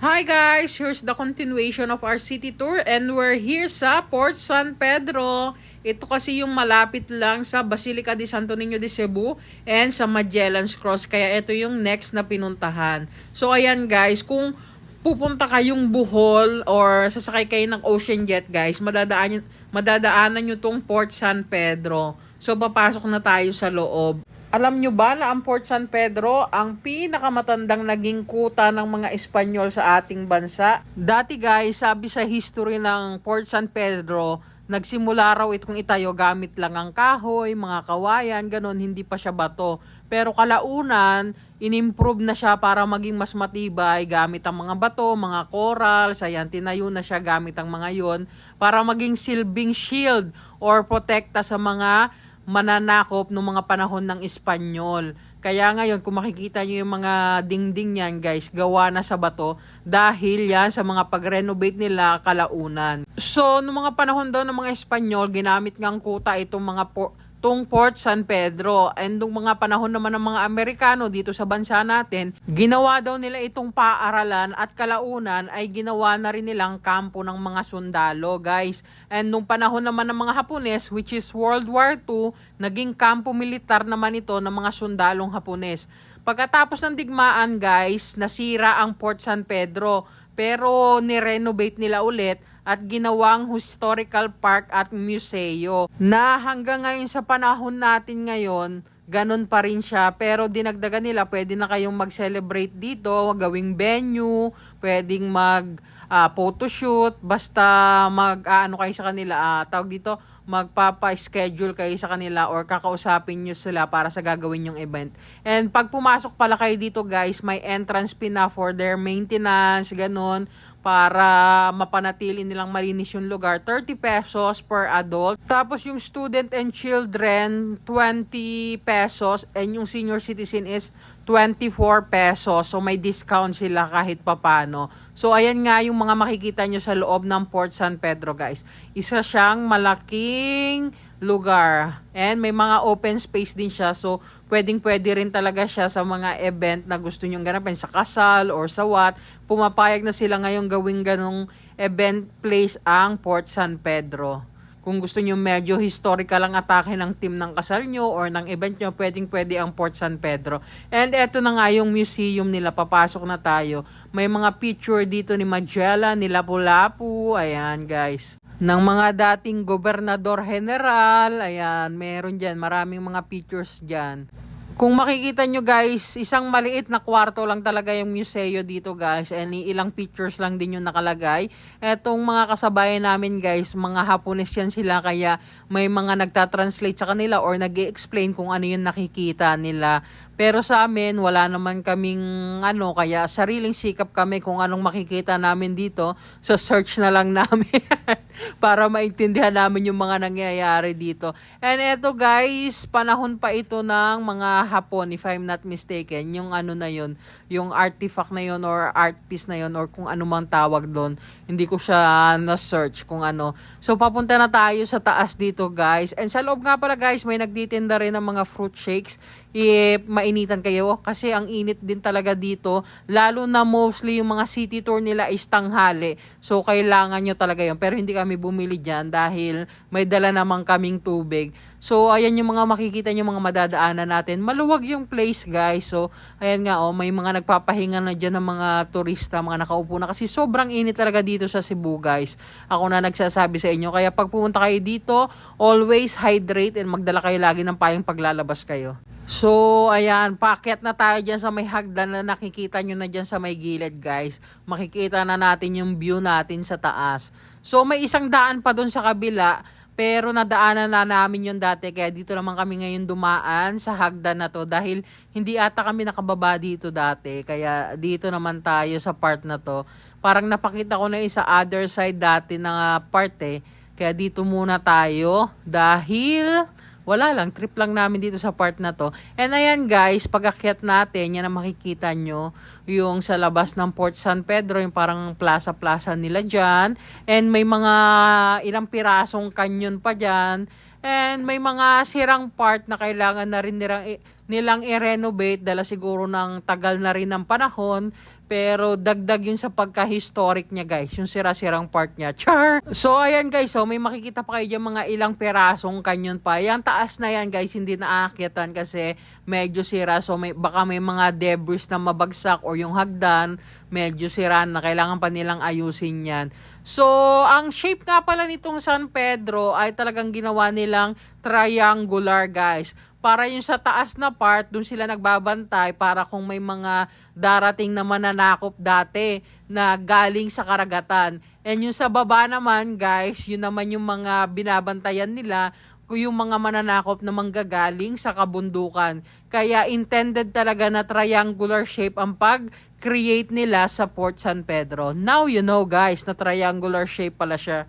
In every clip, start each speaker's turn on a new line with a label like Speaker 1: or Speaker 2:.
Speaker 1: Hi guys! Here's the continuation of our city tour and we're here sa Port San Pedro. Ito kasi yung malapit lang sa Basilica de Santo Niño de Cebu and sa Magellan's Cross. Kaya ito yung next na pinuntahan. So ayan guys, kung pupunta kayong Bohol or sasakay kayo ng Ocean Jet guys, madadaan, madadaanan nyo tong Port San Pedro. So papasok na tayo sa loob. Alam nyo ba na ang Port San Pedro ang pinakamatandang naging kuta ng mga Espanyol sa ating bansa? Dati guys, sabi sa history ng Port San Pedro, nagsimula raw itong itayo gamit lang ang kahoy, mga kawayan, ganun, hindi pa siya bato. Pero kalaunan, inimprove na siya para maging mas matibay gamit ang mga bato, mga coral, ayan, tinayo na siya gamit ang mga yon para maging silbing shield or protekta sa mga mananakop noong mga panahon ng Espanyol. Kaya ngayon, kung makikita nyo yung mga dingding niyan, guys, gawa na sa bato dahil yan sa mga pag-renovate nila kalaunan. So, noong mga panahon daw ng mga Espanyol, ginamit ngang kuta itong mga tong Port San Pedro. And nung mga panahon naman ng mga Amerikano dito sa bansa natin, ginawa daw nila itong paaralan at kalaunan ay ginawa na rin nilang kampo ng mga sundalo, guys. And nung panahon naman ng mga Hapones, which is World War II, naging kampo militar naman ito ng mga sundalong Hapones. Pagkatapos ng digmaan, guys, nasira ang Port San Pedro. Pero ni-renovate nila ulit at ginawang historical park at museo. Na hanggang ngayon sa panahon natin ngayon ganun pa rin siya. Pero dinagdagan nila pwede na kayong mag-celebrate dito gawing venue pwedeng mag uh, photoshoot basta mag uh, ano kayo sa kanila uh, tawag dito magpapa-schedule kayo sa kanila or kakausapin nyo sila para sa gagawin yung event. And pag pumasok pala kayo dito guys, may entrance fee na for their maintenance, ganun, para mapanatili nilang malinis yung lugar. 30 pesos per adult. Tapos yung student and children, 20 pesos. And yung senior citizen is 24 pesos. So may discount sila kahit papano. So ayan nga yung mga makikita nyo sa loob ng Port San Pedro guys. Isa siyang malaking lugar. And may mga open space din siya. So, pwedeng pwede rin talaga siya sa mga event na gusto nyong ganapin. Sa kasal or sa what. Pumapayag na sila ngayong gawing ganong event place ang Port San Pedro. Kung gusto nyo medyo historical ang atake ng team ng kasal nyo or ng event nyo, pwedeng pwede ang Port San Pedro. And eto na nga yung museum nila, papasok na tayo. May mga picture dito ni Magellan, ni Lapu-Lapu, ayan guys ng mga dating gobernador general. Ayan, meron dyan. Maraming mga pictures dyan. Kung makikita nyo guys, isang maliit na kwarto lang talaga yung museo dito guys. And ilang pictures lang din yung nakalagay. Etong mga kasabayan namin guys, mga Hapones yan sila. Kaya may mga nagtatranslate sa kanila or nag explain kung ano yung nakikita nila. Pero sa amin, wala naman kaming ano, kaya sariling sikap kami kung anong makikita namin dito. So search na lang namin para maintindihan namin yung mga nangyayari dito. And eto guys, panahon pa ito ng mga Hapon, if I'm not mistaken, yung ano na yun, yung artifact na yun or art piece na yun or kung ano mang tawag doon. Hindi ko siya na-search kung ano. So papunta na tayo sa taas dito guys. And sa loob nga pala guys, may nagtitinda rin ng mga fruit shakes. I mainitan kayo kasi ang init din talaga dito. Lalo na mostly yung mga city tour nila is tanghali. So kailangan nyo talaga yun. Pero hindi kami bumili dyan dahil may dala namang kaming tubig. So ayan yung mga makikita nyo mga madadaanan natin. Maluwag yung place guys. So ayan nga oh, may mga nagpapahinga na dyan ng mga turista, mga nakaupo na. Kasi sobrang init talaga dito sa Cebu guys. Ako na nagsasabi sa inyo. Kaya pag pumunta kayo dito, always hydrate and magdala kayo lagi ng payong paglalabas kayo. So, ayan, paakyat na tayo dyan sa may hagdan na nakikita nyo na dyan sa may gilid, guys. Makikita na natin yung view natin sa taas. So, may isang daan pa dun sa kabila pero nadaanan na namin yung dati kaya dito naman kami ngayon dumaan sa hagdan na to dahil hindi ata kami nakababa dito dati. Kaya dito naman tayo sa part na to. Parang napakita ko na isa other side dati na part eh. Kaya dito muna tayo dahil wala lang, trip lang namin dito sa part na to. And ayan guys, pag akyat natin, yan ang makikita nyo, yung sa labas ng Port San Pedro, yung parang plaza-plaza nila dyan. And may mga ilang pirasong canyon pa dyan. And may mga sirang part na kailangan na rin nilang, nilang i-renovate dala siguro ng tagal na rin ng panahon. Pero dagdag yun sa pagka-historic niya guys, yung sira-sirang part niya. Char! So ayan guys, so may makikita pa kayo dyan mga ilang perasong kanyon pa. Yung taas na yan guys, hindi naakyatan kasi medyo sira. So may, baka may mga debris na mabagsak or yung hagdan, medyo sira na. Kailangan pa nilang ayusin yan. So, ang shape nga pala nitong San Pedro ay talagang ginawa nilang triangular guys para yung sa taas na part, dun sila nagbabantay para kung may mga darating na mananakop dati na galing sa karagatan. And yung sa baba naman, guys, yun naman yung mga binabantayan nila yung mga mananakop na manggagaling sa kabundukan. Kaya intended talaga na triangular shape ang pag-create nila sa Port San Pedro. Now you know guys, na triangular shape pala siya.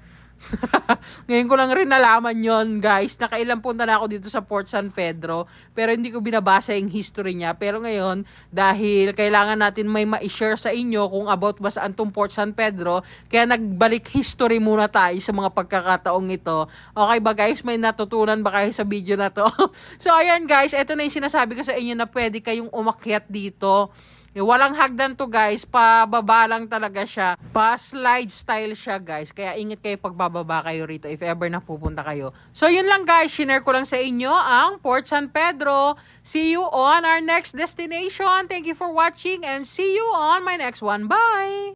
Speaker 1: Ngayon ko lang rin nalaman yon guys. Nakailang punta na ako dito sa Port San Pedro. Pero hindi ko binabasa yung history niya. Pero ngayon, dahil kailangan natin may ma-share sa inyo kung about ba saan tong Port San Pedro, kaya nagbalik history muna tayo sa mga pagkakataong ito. Okay ba guys? May natutunan ba kayo sa video na to? so ayan guys, ito na yung sinasabi ko sa inyo na pwede kayong umakyat dito. Eh, Walang hagdan to guys, pababa lang talaga siya. Pa-slide style siya guys. Kaya ingat kayo pag bababa kayo rito if ever napupunta kayo. So yun lang guys, share ko lang sa inyo ang Port San Pedro. See you on our next destination. Thank you for watching and see you on my next one. Bye!